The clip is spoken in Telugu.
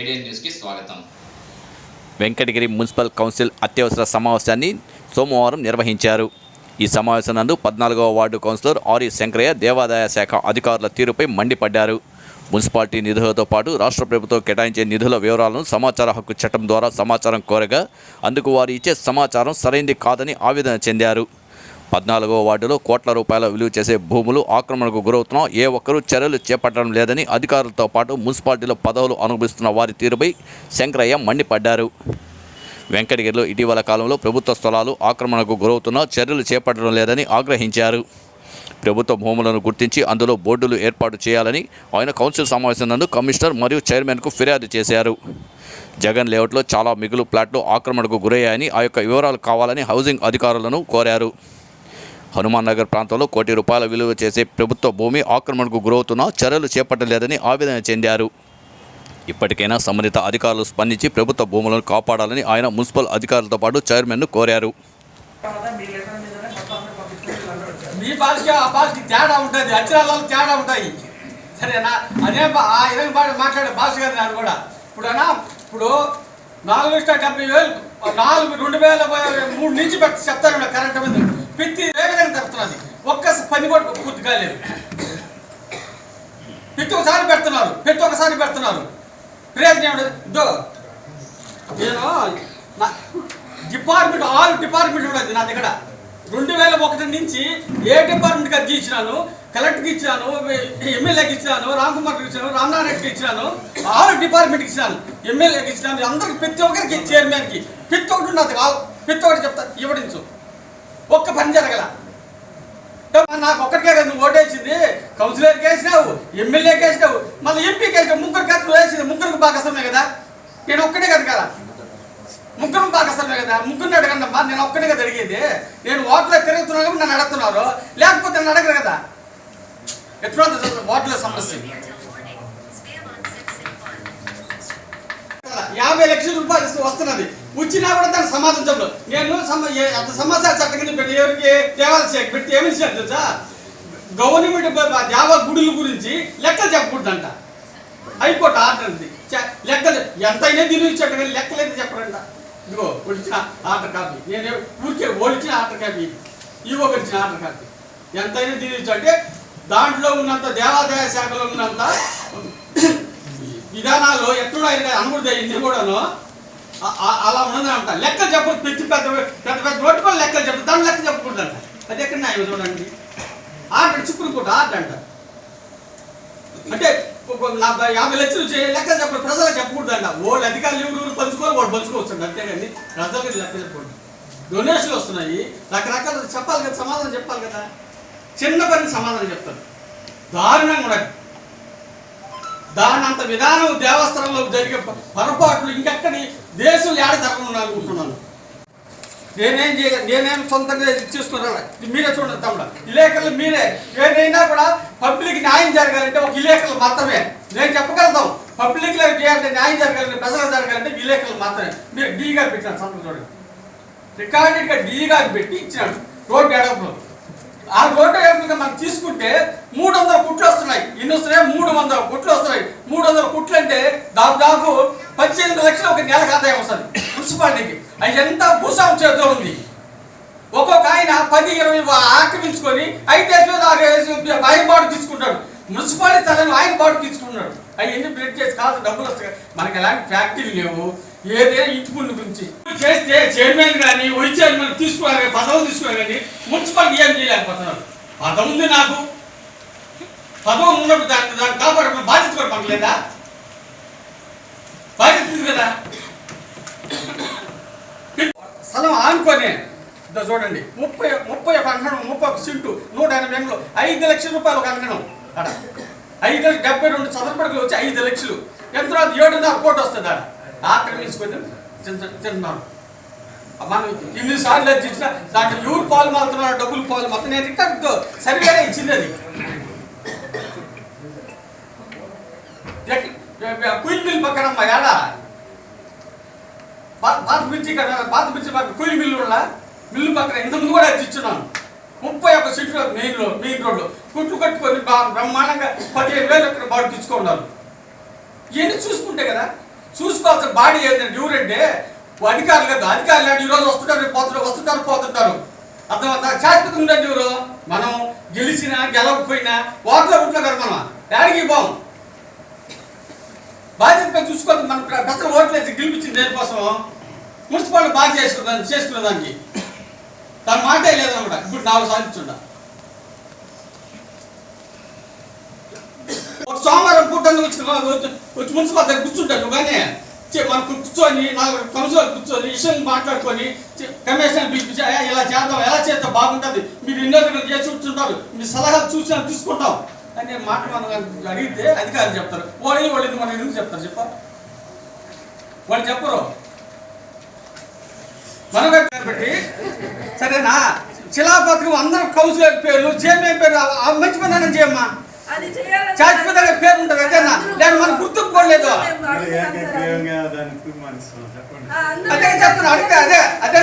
ఏడియన్ న్యూస్కి స్వాగతం. వెంకటగిరి మున్సిపల్ కౌన్సిల్ అత్యవసర సమావేశాన్ని సోమవారం నిర్వహించారు. ఈ సమావేశం నందు పద్నాలుగవ వార్డు కౌన్సిలర్ ఆరి శంకరయ్య దేవాదాయ శాఖ అధికారుల తీరుపై మండిపడ్డారు. మున్సిపాలిటీ నిధులతో పాటు రాష్ట్ర ప్రభుత్వం కేటాయించే నిధుల వివరాలను సమాచార హక్కు చట్టం ద్వారా సమాచారం కోరగా అందుకు వారు ఇచ్చే సమాచారం సరైంది కాదని ఆవేదన చెందారు. పద్నాలుగో వార్డులో కోట్ల రూపాయల విలువ చేసే భూములు ఆక్రమణకు గురవుతున్నా ఏ ఒక్కరూ చర్యలు చేపట్టడం లేదని అధికారులతో పాటు మున్సిపాలిటీలో పదవులు అనుభవిస్తున్న వారి తీరుపై శంకరయ్య మండిపడ్డారు. వెంకటగిరిలో ఇటీవల కాలంలో ప్రభుత్వ స్థలాలు ఆక్రమణకు గురవుతున్నా చర్యలు చేపట్టడం లేదని ఆగ్రహించారు. ప్రభుత్వ భూములను గుర్తించి అందులో బోర్డులు ఏర్పాటు చేయాలని ఆయన కౌన్సిల్ సమావేశం నందు కమిషనర్ మరియు చైర్మన్కు ఫిర్యాదు చేశారు. జగన్ లేఅవుట్లో చాలా మిగులు ప్లాట్లు ఆక్రమణకు గురయ్యాయని ఆ యొక్క వివరాలు కావాలని హౌసింగ్ అధికారులను కోరారు. హనుమాన్ నగర్ ప్రాంతంలో కోటి రూపాయల విలువ చేసే ప్రభుత్వ భూమి ఆక్రమణకు గురవుతున్నా చర్యలు చేపట్టలేదని ఆవేదన చెందారు. ఇప్పటికైనా సంబంధిత అధికారులు స్పందించి ప్రభుత్వ భూములను కాపాడాలని ఆయన మున్సిపల్ అధికారులతో పాటు చైర్మన్ను కోరారు. మీ భాషకి ఆ భాషకి తేడా ఉంటుంది. అక్షరాలలో తేడా ఉంటాయి. సరేనా? అదే ఆ విధంగా బాగా మాట్లాడే భాష కాదు నాది కూడా. ఇప్పుడు అన్నా ఇప్పుడు నాలుగు ఇష్ట డెబ్బై వేలు నాలుగు రెండు వేల మూడు నుంచి పెట్టి చెప్తాను కరెంట్ మీద పిత్తి ఏ విధంగా ఒక్కసారి ఒక్క పని కూడా పూర్తి కాలేదు. పిత్తి ఒకసారి పెడుతున్నారు. ప్రతి ఒక్కసారి పెడుతున్నారు. ప్రయోజనం ఏమిటి? నేను నా డిపార్ట్మెంట్ ఆరు డిపార్ట్మెంట్ ఉన్నది నా దగ్గర. రెండు వేల ఒకటి నుంచి ఏ డిపార్ట్మెంట్కి అది ఇచ్చినాను? కలెక్టర్కి ఇచ్చినాను ఎమ్మెల్యేకి ఇచ్చినాను రామ్ కుమార్కి ఇచ్చినాను రామ్నారాయణకి రెడ్డికి ఇచ్చినాను ఆల్ డిపార్ట్మెంట్కి ఇచ్చినాను. ఎమ్మెల్యేకి ఇచ్చినాను. అందరికి ప్రతి ఒక్కరికి చైర్మన్కి ప్రతి ఒక్కటి ఉన్నది కావు ప్రతి ఒక్కటి చెప్తా ఇవ్వడం ఒక్క పని జరగల. నాకు ఒక్కడికే కదా నువ్వు ఓటేసింది. కౌన్సిలర్కి వేసినావు ఎమ్మెల్యేకి వేసినావు మళ్ళీ ఎంపీకి వేసినావు ముగ్గురు కదా నువ్వు వేసింది ముగ్గురికి భాగస్వామే కదా. నేను ఒక్కడే కదా కదా. ముగ్గురు భాగస్వామే కదా. ముగ్గురిని అడగండమ్మా నేను ఒక్కడే కదా అడిగేది. నేను ఓట్లో తిరుగుతున్నాను కాబట్టి నన్ను అడుగుతున్నారు. లేకపోతే నన్ను అడగరు కదా. ఎట్లా ఓట్ల సమస్య? యాభై లక్షల రూపాయలు వస్తున్నది. వచ్చినా కూడా దాని సమాధానం నేను అంత సమాచార చట్టం కింద పెట్టి ఎవరికి? దేవాలయ పెట్టి ఏమి ఇచ్చారు తెలుసా? గవర్నమెంట్ దేవ గుడుల గురించి లెక్కలు చెప్పకూడదంట. హైకోర్టు ఆర్డర్ ఉంది. లెక్కలు ఎంతైనా దీని ఇచ్చాడు కానీ లెక్కలు అయితే చెప్పరంట. ఇదిగో ఒడిచిన ఆర్డర్ కాపీ. నేను ఊరికే ఓడిచిన ఆర్డర్ కాపీ ఇవో గడిచిన ఆర్డర్ కాపీ. ఎంతైనా దీని అంటే దాంట్లో ఉన్నంత దేవాదాయ శాఖలో ఉన్నంత విధానాల్లో ఎక్కడో ఆయన అనుమతి అయింది కూడాను అలా ఉన్నది అంట. లెక్కలు చెప్పదు పెద్ద పెద్ద పెద్ద పెద్ద రోడ్డు కూడా లెక్కలు చెప్పు దాని లెక్క చెప్పకూడదంట. అది ఎక్కడ న్యాయం చూడండి. ఆట సుప్రీంకోర్టు ఆట అంట. అంటే నలభై యాభై లక్షలు లెక్క చెప్పండి ప్రజలకు చెప్పకూడదంట. వాళ్ళు అధికారులు ఎవరు ఎవరు పంచుకోవాలి వాళ్ళు పంచుకోవచ్చు అంతేగాని ప్రజలకు లెక్క చెప్పకూడదు. డొనేషన్లు వస్తున్నాయి. రకరకాల చెప్పాలి కదా సమాధానం చెప్పాలి కదా. చిన్న పని సమాధానం చెప్తారు. దారుణంగా కూడా దాని అంత విధానం దేవస్థానంలో జరిగే పొరపాట్లు ఇంకెక్కడి దేశం ఏడ జరగను అనుకుంటున్నాను. నేనేం చేయ నేనేం సొంతంగా చేసుకున్నాను? మీరే చూడండి తమ్ముడు. విలేకరులు మీరే. ఏదైనా కూడా పబ్లిక్ న్యాయం జరగాలంటే ఒక విలేకరులు మాత్రమే. నేను చెప్పగలుగుతాం. పబ్లిక్లో చేయాలంటే న్యాయం జరగాలంటే ప్రజలు జరగాలంటే విలేకరులు మాత్రమే. మీరు డీగా గారు పెట్టాను చూడండి. రికార్డెడ్గా డీగా పెట్టి ఇచ్చినాడు రోడ్డు ఎడపలో ఆ రోడ్డు ఎడపలుగా మనం తీసుకుంటే మూడు వందల కుట్లు వస్తున్నాయి. ఇన్ని వస్తున్నాయి? మూడు వందల కుట్లు వస్తున్నాయి. మూడు వందల కుట్లు అంటే దాదాపు పద్దెనిమిది లక్షలు ఒక నెలకు ఆదాయం వస్తుంది మున్సిపాలిటీకి. అది ఎంత భూస్వామి చేతిలో ఉంది? ఒక్కొక్క ఆయన పది ఇరవై ఆక్రమించుకొని ఐదు వేలు ఆరు ఆయన బాడు తీసుకుంటాడు. మున్సిపాలిటీ స్థలాన్ని ఆయన బాడు తీసుకుంటున్నాడు. ఎన్ని బ్రెడ్ చేసి కాదు డబ్బులు వస్తాయి? మనకి ఎలాంటి ఫ్యాక్టరీలు లేవు. ఏదైనా ఇంటి ముందు గురించి. చేస్తే చైర్మన్ కానీ వైస్ చైర్మన్ తీసుకోవాలి పదవులు తీసుకోవాలి కానీ మున్సిపాలిటీ ఏం చేయలేకపోతున్నారు? పదం ఉంది నాకు. పదం ఉన్నప్పుడు దాన్ని దాన్ని కాపాడే బాధ్యత కూడా పంపలేదా బాధ్యత ఉంది కదా? స్థలం ఆనుకొని. ఇదో చూడండి. ముప్పై ముప్పై ఒక అంకణం ముప్పై ఒక సింటు నూట ఎనభై ఎంలో ఐదు లక్షల రూపాయలు ఒక అంకణం అక్కడ ఐదు లక్షలు డెబ్బై రెండు చదరపడకలు వచ్చి ఐదు లక్షలు. ఎంత తర్వాత ఏడున్నర కోటి వస్తుంది ఆడ ఆక్రమించుకొని తింటున్నాను మనం ఇన్ని సార్లు అది ఇచ్చిన దాంట్లో ఎవరు పాలు మాత్రం డబ్బులు పాలు మొత్తం నేను రికార్డుతో సరిగానే ఇచ్చింది అది. కుయిల్ మిల్ పక్కన మా ఏడా పాత పాత మిర్చి కదా పాత బ్రిడ్జి పక్కన కుయిల్ మిల్లు ఉన్న మిల్లు పక్కన ఇంతకుముందు కూడా అది ఇచ్చున్నాను ముప్పై ఒక్క సీట్లు మెయిన్ రోడ్ మెయిన్ రోడ్లో. కుట్లు కట్టుకొని బా- బ్రహ్మాండంగా పదిహేను వేలు అక్కడ బాడీ తెచ్చుకున్నారు ఇవన్నీ చూసుకుంటే కదా చూసుకోవాల్సిన బాడీ ఏంటంటే ఎవరంటే అధికారులు లేదు అధికారులు అంటే ఈరోజు వస్తుంటారు రేపు పోతుంటారు వస్తుంటారు పోతుంటారు. అర్థమవుతా శాశ్వతం ఉండండి ఎవరు మనం గెలిచినా గెలవకపోయినా ఓట్ల ఉంటున్నాం కదా మనం. డాడీకి పోం బాధ్యతగా చూసుకోవాలి మన ప్ర- ప్రజలు ఓట్లేసి గెలిపించింది దేనికోసం? మున్సిపాలిటీ బాగా చేసుకున్న దానికి. తన మాటే లేదనమాట ఇప్పుడు నాలుగు సాధించుండ ఒక సోమవారం పూట వచ్చి వచ్చి మున్సిపాలిటీ దగ్గర కూర్చుంటాను నువ్వు కానీ. మనం కూర్చొని నాకు కౌన్సిలర్ కూర్చొని విషయం మాట్లాడుకొని కమిషన్ పిలిపించి ఇలా చేద్దాం ఎలా చేస్తే బాగుంటుంది మీరు ఎన్నో చేసి కూర్చుంటారు మీ సలహాలు చూసి తీసుకుంటాం అనే మాట మనం అడిగితే అధికారులు చెప్తారు. వాళ్ళు వాళ్ళు మనం ఎందుకు చెప్తారు చెప్పారు వాళ్ళు చెప్పరు. మనం పెట్టి సరేనా? శిలాపత్రికం అందరూ కౌన్సిలర్ పేర్లు జేఎంఏ పేరు మంచి పని అన్న చేయమ్మా. చాచిపోతే పేరు ఉంటుంది అదేనా లేదు మనం గుర్తుకు పోలేదు. అదే చెప్తున్నా అడిగితే అదే అదే